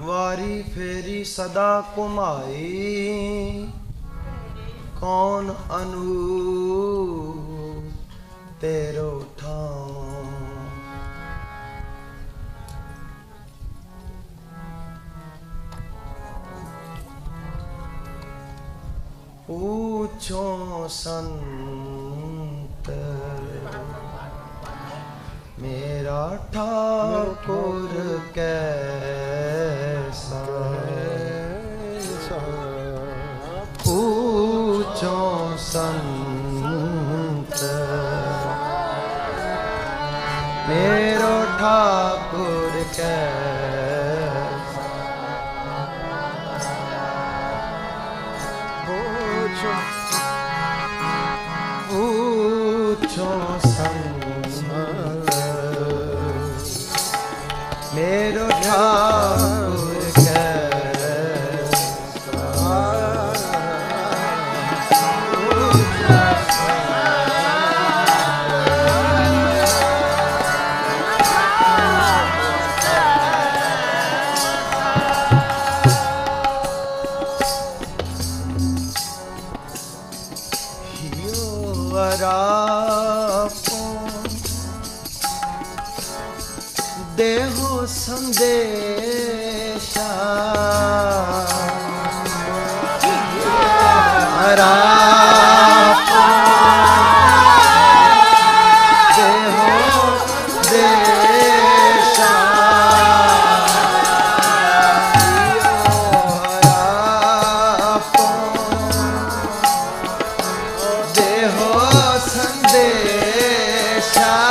ਵਾਰੀ ਫੇਰੀ ਸਦਾ ਕੁਮਾਈ ਕੌਣ ਅਨੂ ਤੇਰੋ ਠਾਉ ਉਚੋ ਸੰਤ मेरा ठाकुर कैसा पूछो संत मेरो ठाकुर कैसा पूछो पूछो 자.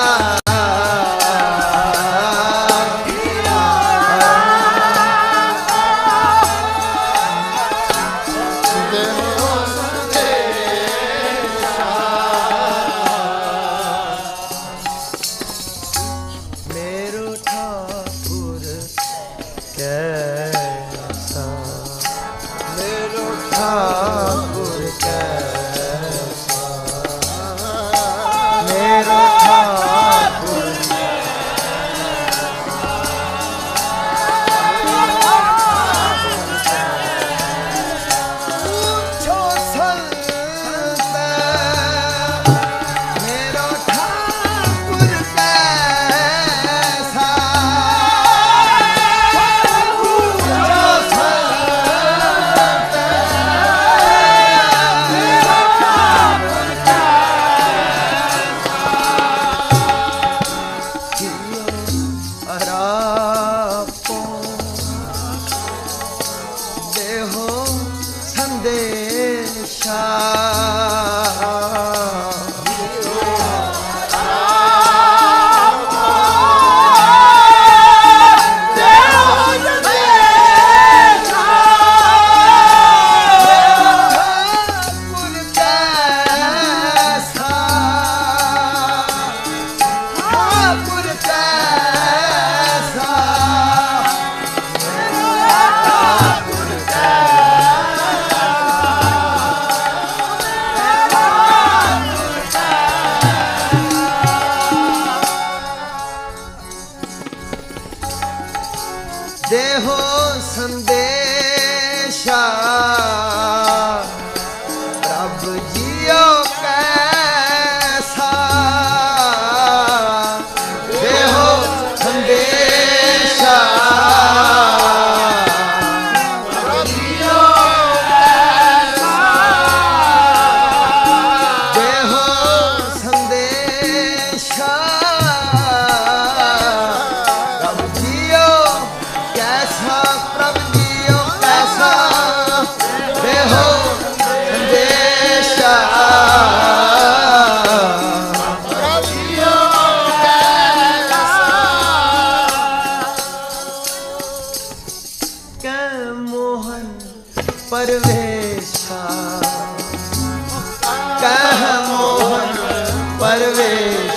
রে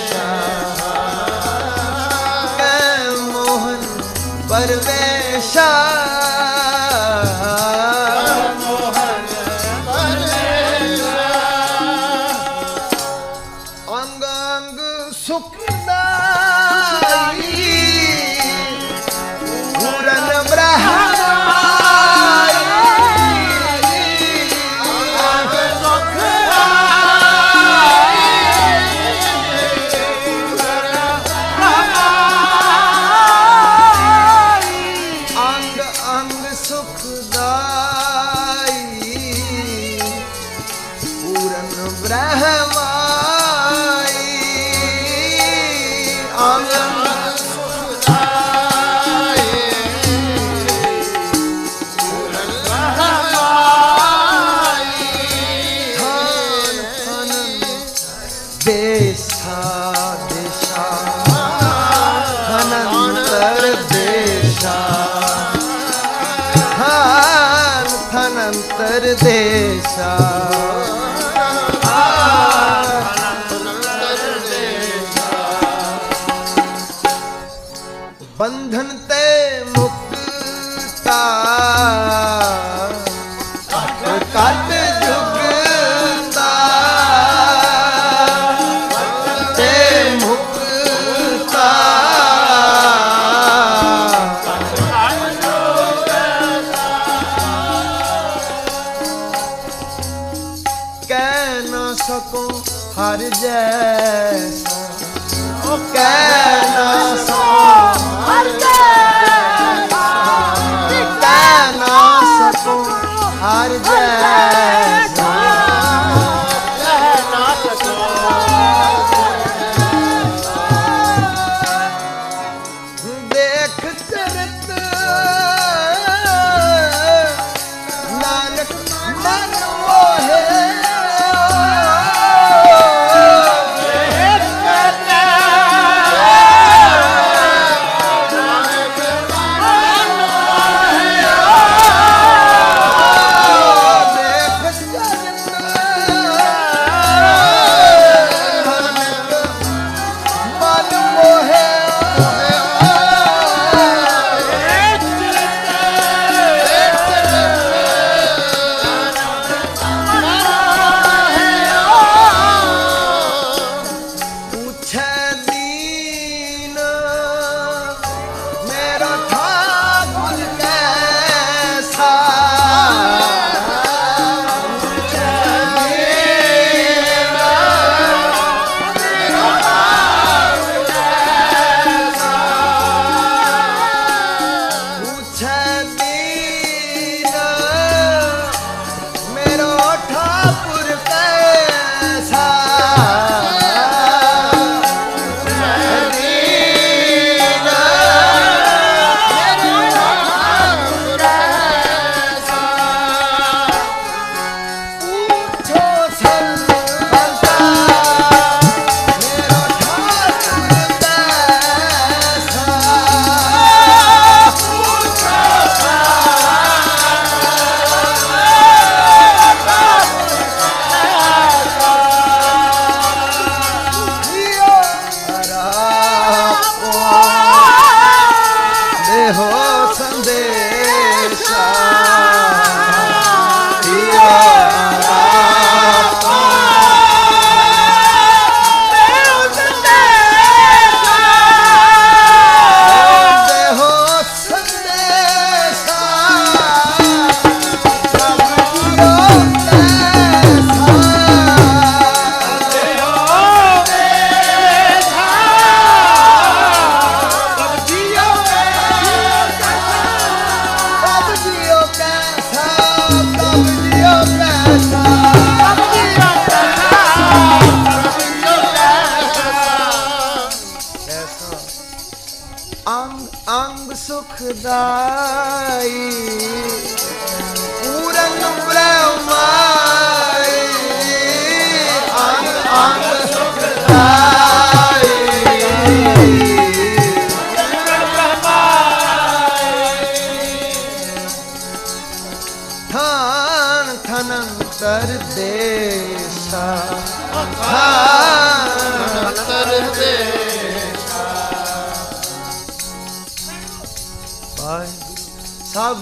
I Abraham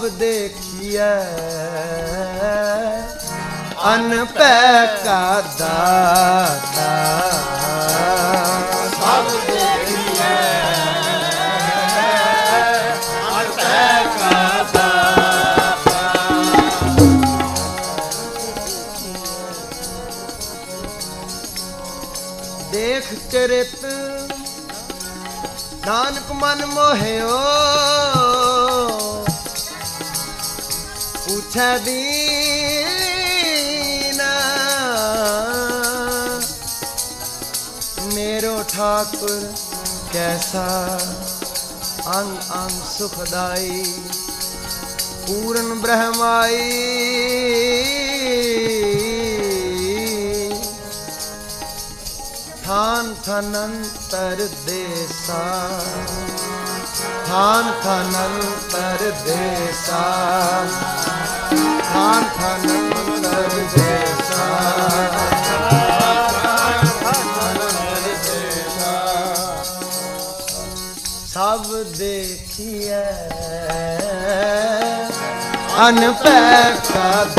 ਦੇਖੀਐ। ਅਨ ਪੈ ਕਾ ਦਾਤਾ ਸਭ ਦੇਖੀਐ। ਅਨ ਪੈ ਕਾ ਦਾਤਾ ਦੇਖ ਚਰਿਤ ਨਾਨਕ ਮਨ ਮੋਹਿਓ। ਪੁੱਛੈ ਦੀਨ। ਠਾਕੁਰ ਕੈਸਾ, ਅੰਗ ਅੰਗ ਸੁਖਦਾਈ, ਪੂਰਨ ਬ੍ਰਹਮਾਈ। ਥਾਨ ਥਨੰਤਰ ਦੇਸਾ, ਥਾਨ ਥਨੰਤਰ ਦੇਸਾ। ਥਾਨ ਥਨੰਤਰ ਦੇਸਾ ਸਭ ਦੇਖੀਐ ਅਨਪੈ ਕਦਾ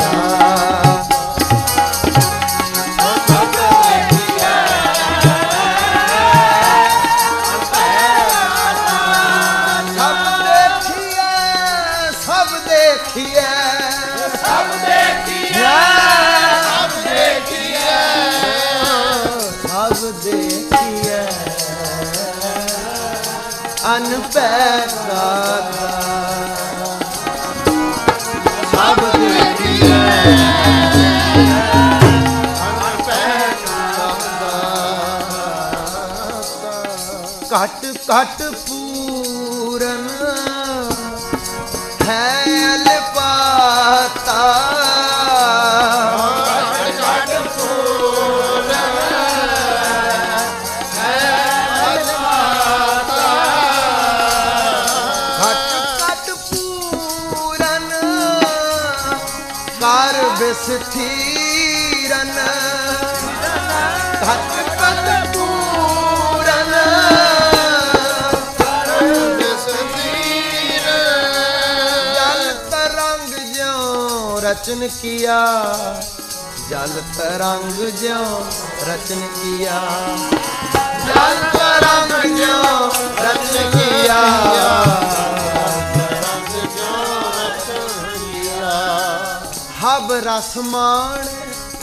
ਘਟ ਘਟ ਪੂਰਨ ਹੈ ਅਲਪਾਤਾ ਘਟ ਕੀਆ ਜਲ ਤਰੰਗ ਜਿਉ ਰਚਨ ਕੀਆ। ਜਲ ਤਰੰਗ ਜਿਉ ਰਚਨ ਕੀਆ। ਹਬ ਰਸ ਮਾਣ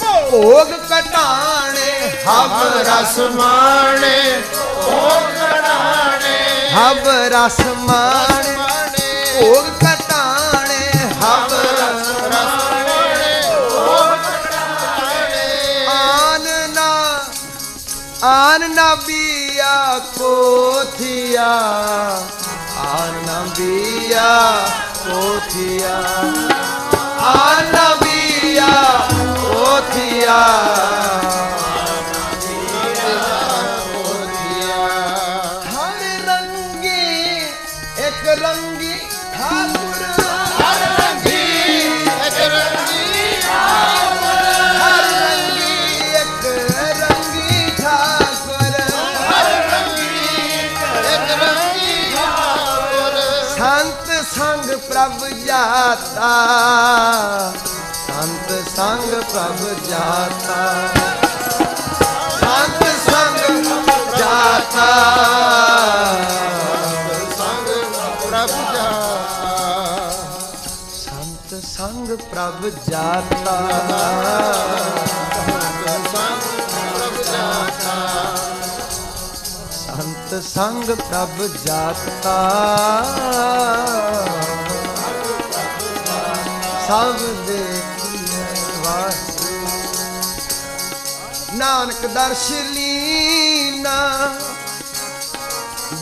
ਭੋਗ ਕਟਾਣੇ ਹਬ ਰਸ ਮਾਣੇ ਭੋਗ ਕੜਾਣੇ ਹਬ ਰਸ ਮਾਣ ਭੋਗ আর না বিয়া কোথিয়া আর না বিয়া কোথিয়া আর না কোথিয়া। ਸੰਤ ਸੰਗ ਪ੍ਰਭ ਜਾਤਾ। ਸੰਤ ਸੰਗ ਜਾਤਾ। ਸੰਗ ਪ੍ਰਭ ਜਾ ਸੰਤ ਸੰਗ ਪ੍ਰਭ ਜਾਤਾ ਸੰਗ ਪ੍ਰਭ ਜਾਤਾ। ਸੰਤ ਸੰਗ ਪ੍ਰਭ ਜਾਤਾ। ਸਭ ਦੇਖੀਏ ਵਾਹਿਗੁਰੂ ਨਾਨਕ ਦਰਸ਼ ਲੀਨਾ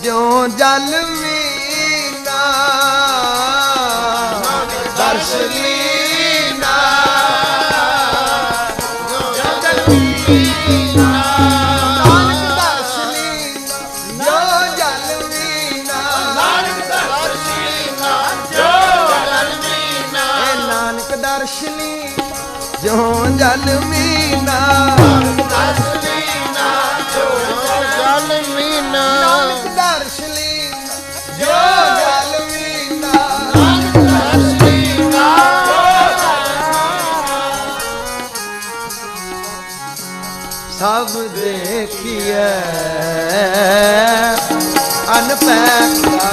ਜਿਉ ਜਲ ਮੀਨਾ ਦਰਸ਼ ਲੀਨਾ ਦੇਖੀਏ ਅਨਪੈ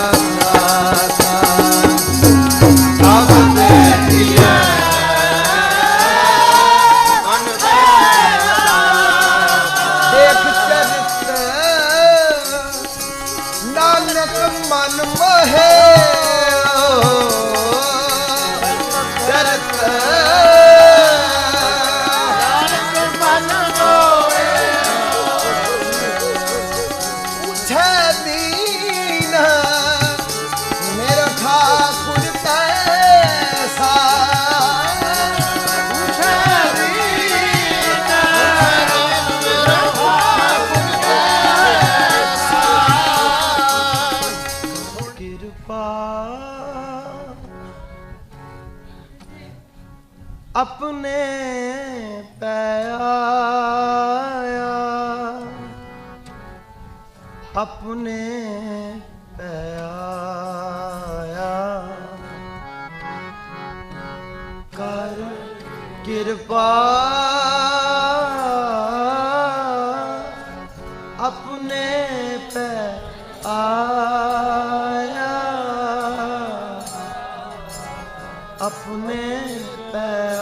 ਆਪਣੇ ਪੈ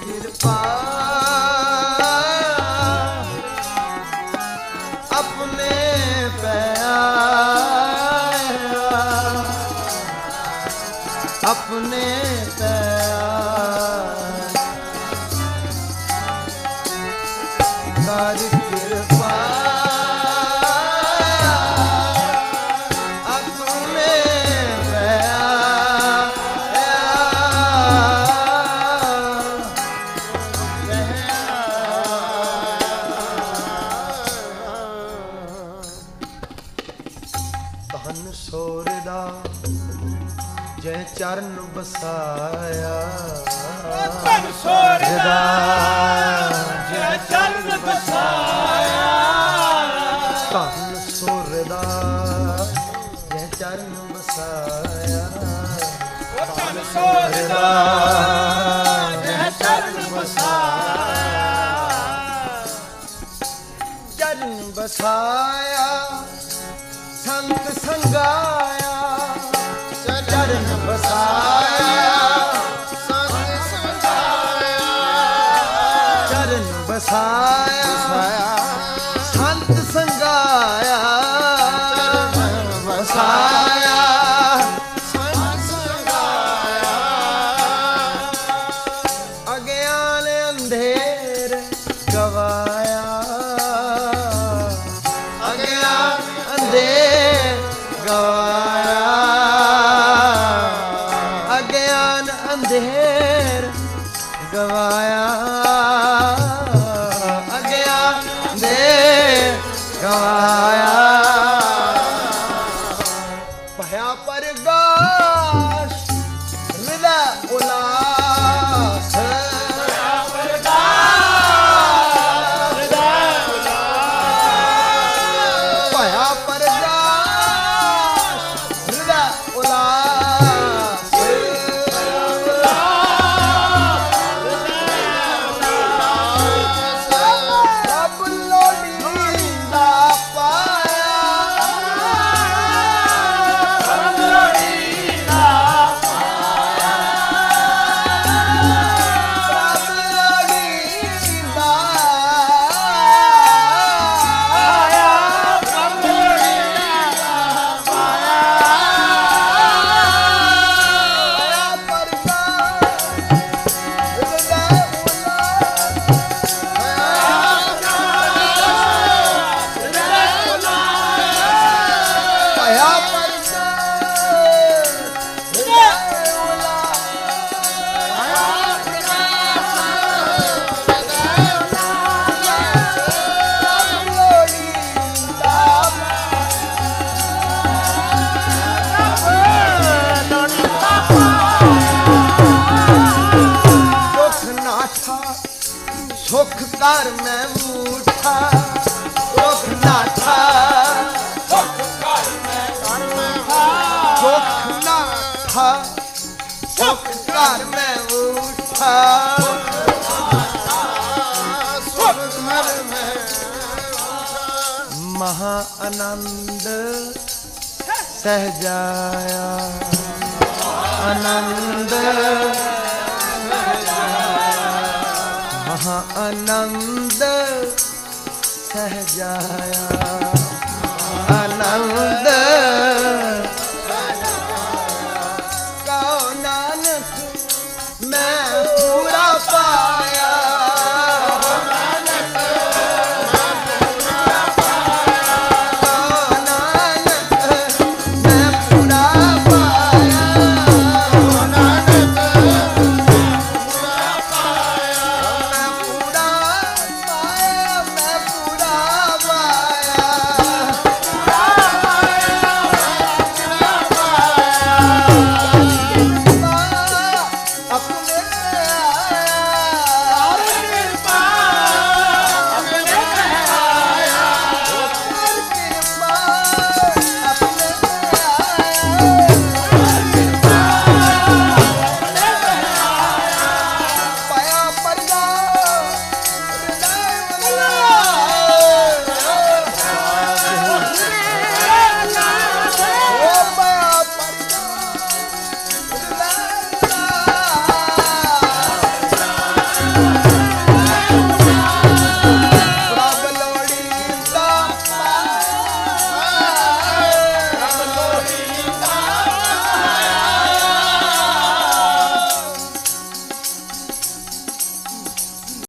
ਕਿਰਪਾ ਚਰਨ ਬਸਾਇਆ ਧਨ ਸੋਰਦਾ ਜੈ ਚਰਨ ਬਸਾਇਆ ਧਨ ਸੋਰਦਾ ਜੈ ਚਰਨ ਬਸਾਇਆ ਧਨ ਸੋਰਦਾ ਜੈ ਚਰਨ ਬਸਾਇਆ ਚਰਨ ਬਸਾਇਆ ਸੰਤ ਸੰਗਾਇਆ। ਚਰਨ ਸੁਖ ਕਰ ਮੈਂ ਮੂਠਾ ਸੁਖ ਨਾਠਾ ਸੁਖ ਨਾਠਾ ਸੁਖ ਕਰ ਮੈਂ ਮੂਠਾ ਸੁਖ ਘਰ ਮੈਂ ਮਹਾ ਆਨੰਦ ਸਹਜਾਇਆ ਆਨੰਦ छाया